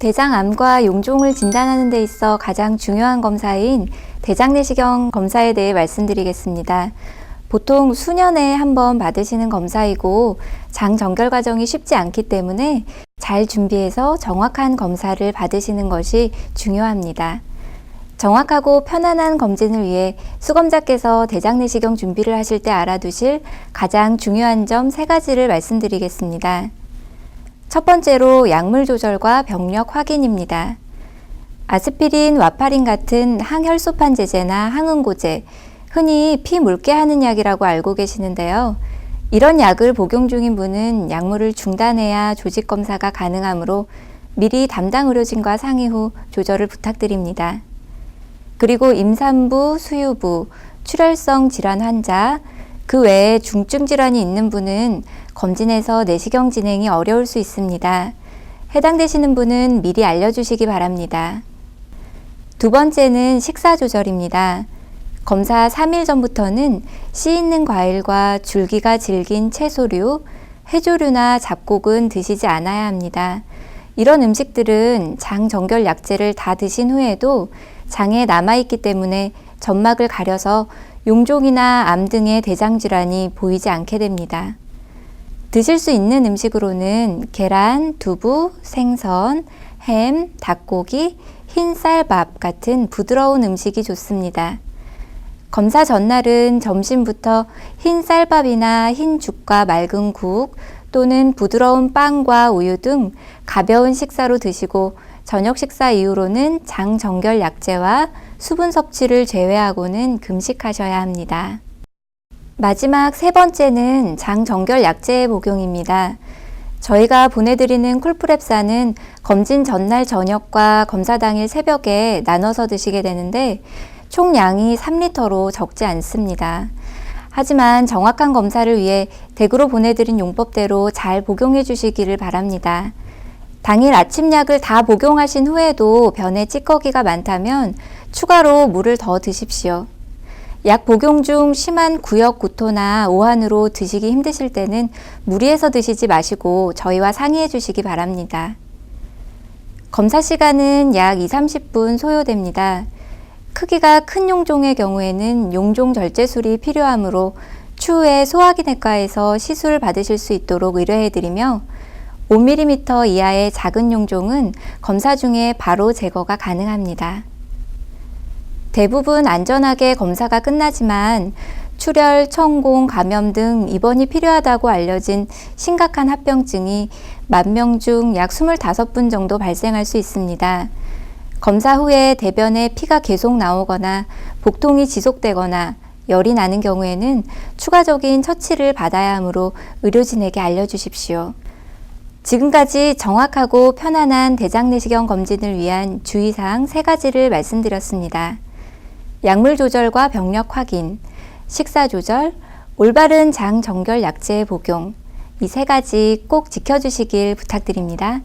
대장암과 용종을 진단하는 데 있어 가장 중요한 검사인 대장내시경 검사에 대해 말씀드리겠습니다. 보통 수년에 한 번 받으시는 검사이고 장 정결 과정이 쉽지 않기 때문에 잘 준비해서 정확한 검사를 받으시는 것이 중요합니다. 정확하고 편안한 검진을 위해 수검자께서 대장내시경 준비를 하실 때 알아두실 가장 중요한 점 세 가지를 말씀드리겠습니다. 첫 번째로 약물 조절과 병력 확인입니다. 아스피린, 와파린 같은 항혈소판 제제나 항응고제, 흔히 피 묽게 하는 약이라고 알고 계시는데요. 이런 약을 복용 중인 분은 약물을 중단해야 조직 검사가 가능하므로 미리 담당 의료진과 상의 후 조절을 부탁드립니다. 그리고 임산부, 수유부, 출혈성 질환 환자, 그 외에 중증 질환이 있는 분은 검진에서 내시경 진행이 어려울 수 있습니다. 해당되시는 분은 미리 알려주시기 바랍니다. 두 번째는 식사 조절입니다. 검사 3일 전부터는 씨 있는 과일과 줄기가 질긴 채소류, 해조류나 잡곡은 드시지 않아야 합니다. 이런 음식들은 장 정결 약제를 다 드신 후에도 장에 남아있기 때문에 점막을 가려서 용종이나 암 등의 대장 질환이 보이지 않게 됩니다. 드실 수 있는 음식으로는 계란, 두부, 생선, 햄, 닭고기, 흰 쌀밥 같은 부드러운 음식이 좋습니다. 검사 전날은 점심부터 흰 쌀밥이나 흰 죽과 맑은 국 또는 부드러운 빵과 우유 등 가벼운 식사로 드시고 저녁 식사 이후로는 장 정결 약제와 수분 섭취를 제외하고는 금식하셔야 합니다. 마지막 세 번째는 장 정결 약제의 복용입니다. 저희가 보내드리는 콜프랩사는 검진 전날 저녁과 검사 당일 새벽에 나눠서 드시게 되는데 총량이 3리터로 적지 않습니다. 하지만 정확한 검사를 위해 댁으로 보내드린 용법대로 잘 복용해 주시기를 바랍니다. 당일 아침 약을 다 복용하신 후에도 변에 찌꺼기가 많다면 추가로 물을 더 드십시오. 약 복용 중 심한 구역 구토나 오한으로 드시기 힘드실 때는 무리해서 드시지 마시고 저희와 상의해 주시기 바랍니다. 검사 시간은 약 2, 30분 소요됩니다. 크기가 큰 용종의 경우에는 용종 절제술이 필요하므로 추후에 소화기내과에서 시술 받으실 수 있도록 의뢰해드리며 5mm 이하의 작은 용종은 검사 중에 바로 제거가 가능합니다. 대부분 안전하게 검사가 끝나지만 출혈, 천공, 감염 등 입원이 필요하다고 알려진 심각한 합병증이 만 명 중 약 25분 정도 발생할 수 있습니다. 검사 후에 대변에 피가 계속 나오거나 복통이 지속되거나 열이 나는 경우에는 추가적인 처치를 받아야 하므로 의료진에게 알려주십시오. 지금까지 정확하고 편안한 대장내시경 검진을 위한 주의사항 세 가지를 말씀드렸습니다. 약물 조절과 병력 확인, 식사 조절, 올바른 장 정결 약제의 복용, 이 세 가지 꼭 지켜주시길 부탁드립니다.